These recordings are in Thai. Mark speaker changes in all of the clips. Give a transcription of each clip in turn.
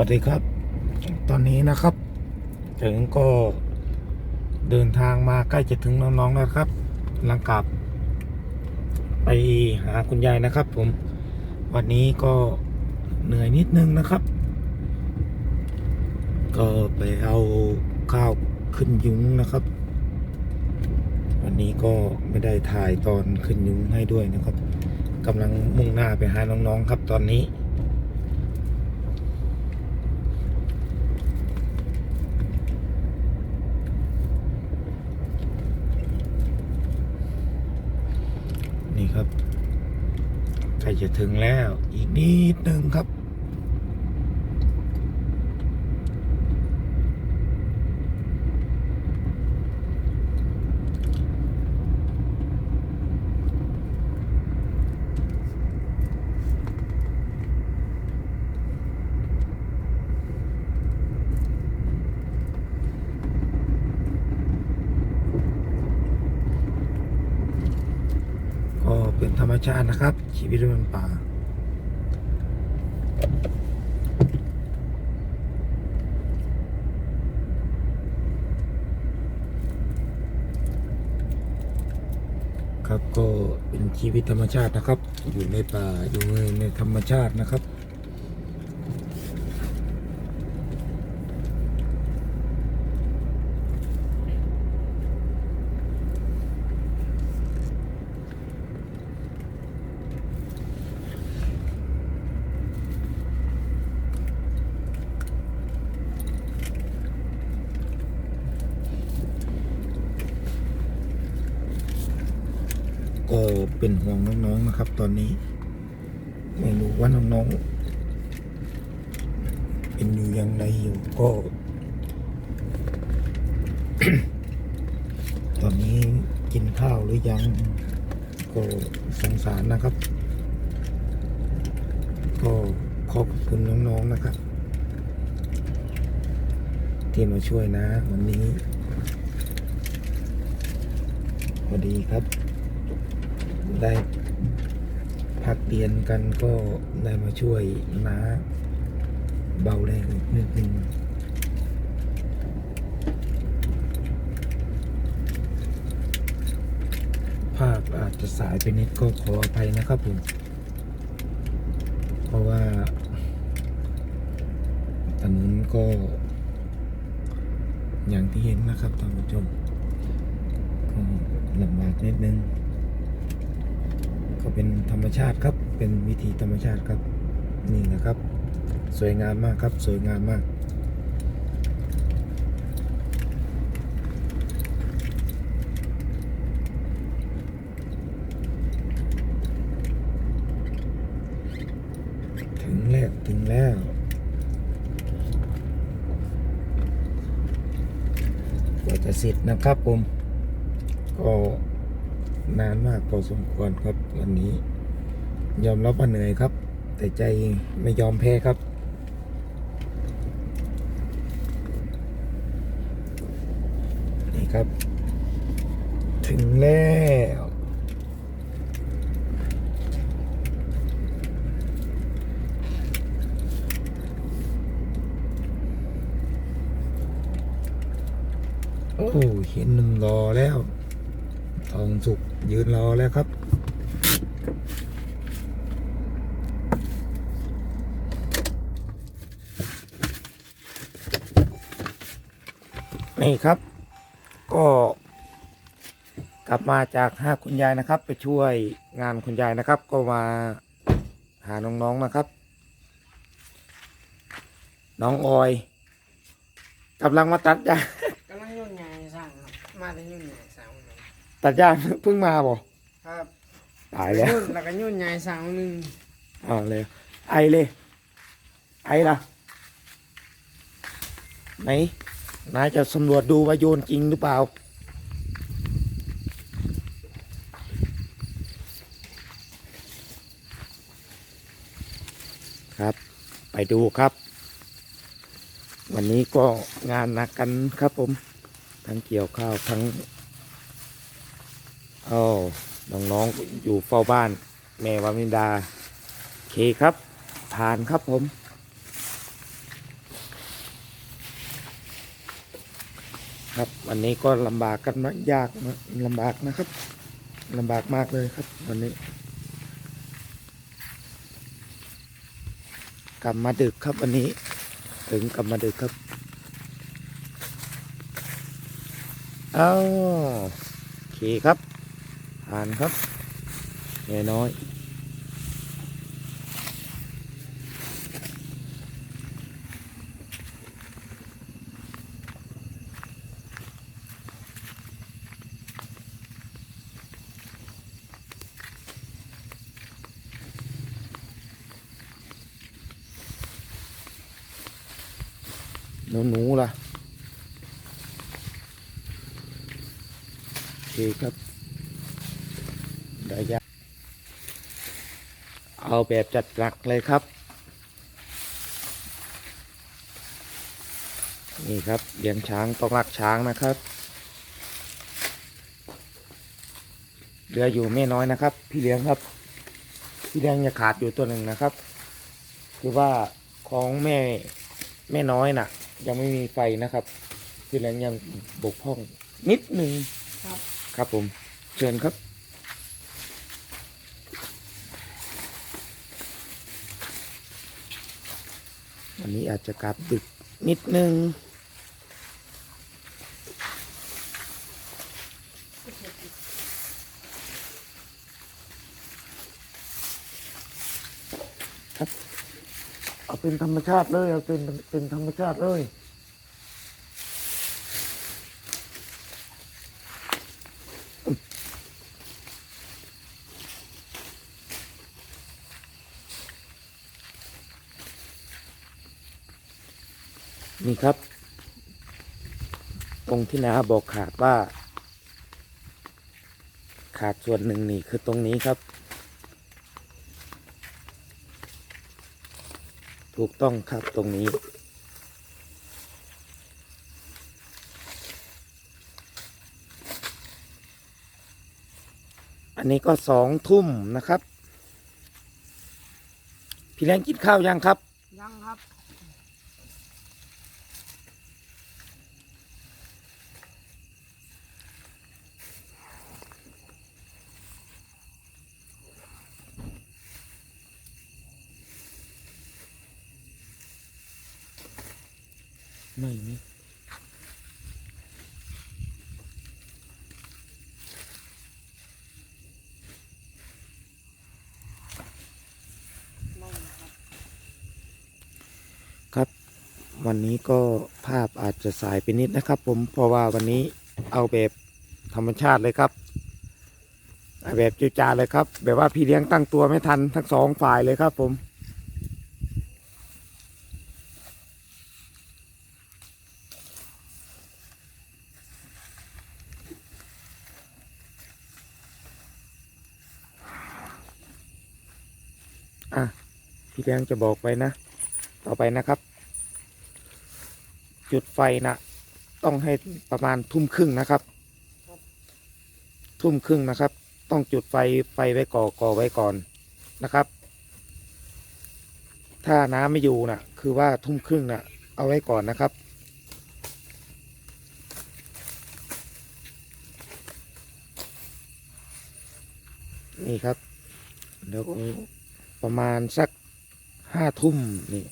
Speaker 1: วัสดีครับ ตอนนี้นะครับ ถึงก็เดินทางมาใกล้จะถึงน้องๆแล้วครับหลังกลับ ไปหาคุณยายนะครับ ผม วันนี้ก็เหนื่อยนิดนึงนะครับ ก็ไปเอาข้าวขึ้นยุ้งนะครับ วันนี้ก็ไม่ได้ถ่ายตอนขึ้นยุ้งให้ด้วยนะครับกำลังมุ่งหน้าไปหาน้องๆครับตอนนี้ นี่ ครับใกล้จะถึงแล้วอีกนิดนึงครับ ก็เป็นธ รรมชาตินะครับ ชีวิตบนป่าครับก็เป็นชีวิตธรรมชาตินะครับ อยู่ในป่าอยู่ในธรรมชาตินะครับ ก็เป็นห่วงน้องๆนะครับ ตอนนี้ไม่รู้ว่าน้องๆเป็นอยู่ย่างไรอยู่ก็ ตอนนี้กินข้าวหรือยัง ก็สงสารนะครับ ก็ขอบคุณน้องๆนะครับ ที่มาช่วยนะ วันนี้สวัสดีครับ ได้พักเรียนกันก็ได้มาช่วยน้าเบาแรงนิดนึงภาพอาจจะสายไปนิดก็ขออภัยนะครับผม เพราะว่าถนนก็ อย่างที่เห็นนะครับท่านผู้ชมลำบากนิดนึง ก็เป็นธรรมชาติครับ เป็นวิธีธรรมชาติครับ นี่นะครับ สวยงามมากครับ สวยงามมาก ถึงแล้ว ถึงแล้วกว่าจะเสร็จนะครับผม ก็ นานมากพอสมควรครับวันนี้ ยอมรับว่าเหนื่อยครับ แต่ใจไม่ยอมแพ้ครับนี่ครับ ถึงแล้วโอ้เห็นหนึ่งรอแล้ว ทองสุก ยืนรอแล้วครับ นี่ครับ ก็ กลับมาจากห้าคุณยายนะครับ ไปช่วยงานคุณยายนะครับ ก็มาหาน้องๆนะครับ น้องออยกำลังมาตัดยาง
Speaker 2: กำลังยุ่นใหญ่สั่งครับมาแต่ยุ่งงหนึ่ง
Speaker 1: ตัดยางเพิ่งมาบ่
Speaker 2: ครับ
Speaker 1: ตายแล้ว
Speaker 2: ยุ่นแล้วก็ยุ่นใหญ่สั่งหนึ่ง
Speaker 1: เอ่าเลยไอเลย ไอล่ะไหนนายจะสำรวจดูว่าโยนจริงหรือเปล่า ครับ ไปดูครับ วันนี้ก็งานหนักกันครับผม ทั้งเกี่ยวข้าวทั้ง โอ้น้องๆอยู่เฝ้าบ้าน แม่วามินดาเคครับ ผ่านครับผม ครับวันนี้ก็ลำบากกันนะยากนะลำบากนะครับลำบากมากเลยครับวันนี้ กลับมาดึกครับวันนี้ ถึงกลับมาดึกครับเอาโอเคครับ ผ่านครับแน่น้อย หนูหนูๆล่ะโอเคครับได้ยะ เอาแบบจัดหนักเลยครับ นี่ครับเลี้ยงช้างต้องรักช้างนะครับเหลืออยู่ไม่น้อยนะครับ พี่เลี้ยงครับ พี่เลี้ยงจะขาดอยู่ตัวหนึ่งนะครับ คือว่าของแม่แม่น้อยน่ะ ยังไม่มีไฟนะครับ พี่เลี้ยงยังบกพร่องนิดหนึ่ง
Speaker 2: ครับ
Speaker 1: ครับผมเชิญครับ วันนี้อาจจะกลับดึกนิดนึง ครับ เอาเป็นธรรมชาติเลย เอาเป็นเป็นธรรมชาติเลย นี่ครับ ตรงที่นาบอกขาดว่า ขาดส่วนหนึ่งนี่คือตรงนี้ครับ ถูกต้องครับตรงนี้อันนี้ก็สองทุ่มนะครับ พี่แรงกินข้าวยังครับ
Speaker 2: ยังครับ
Speaker 1: ไม่มี
Speaker 2: ไม่ครับ
Speaker 1: ครับ วันนี้ก็ภาพอาจจะสายไปนิดนะครับ ผมเพราะว่าวันนี้เอาแบบธรรมชาติเลยครับเอาแบบจิวจาเลยครับ แบบว่าพี่เลี้ยงตั้งตัวไม่ทันทั้งสองฝ่ายเลยครับผม อะ พี่เลี้ยงจะบอกไว้นะ ต่อไปนะครับ จุดไฟนะต้องให้ประมาณทุ่มครึ่งนะครับ ทุ่มครึ่งนะครับ ต้องจุดไฟไฟไว้ก่อก่อไว้ก่อนนะครับ ถ้าน้ำไม่อยู่นะคือว่าทุ่มครึ่งนะเอาไว้ก่อนนะครับนี่ครับเดี๋ยวประมาณสัก ห้าทุ่มนี่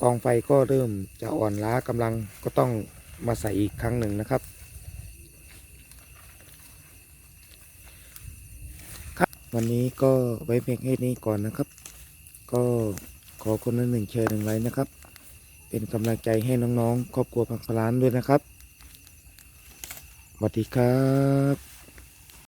Speaker 1: กองไฟก็เริ่มจะอ่อนล้ากำลังก็ต้องมาใส่อีกครั้งหนึ่งนะครับครับ วันนี้ก็ไว้เพียงแค่นี้ก่อนนะครับ ก็ขอคนละหนึ่งแชร์หนึ่งไลค์นะครับ เป็นกำลังใจให้น้องๆ ครอบครัวพังพลานด้วยนะครับสวัสดีครับ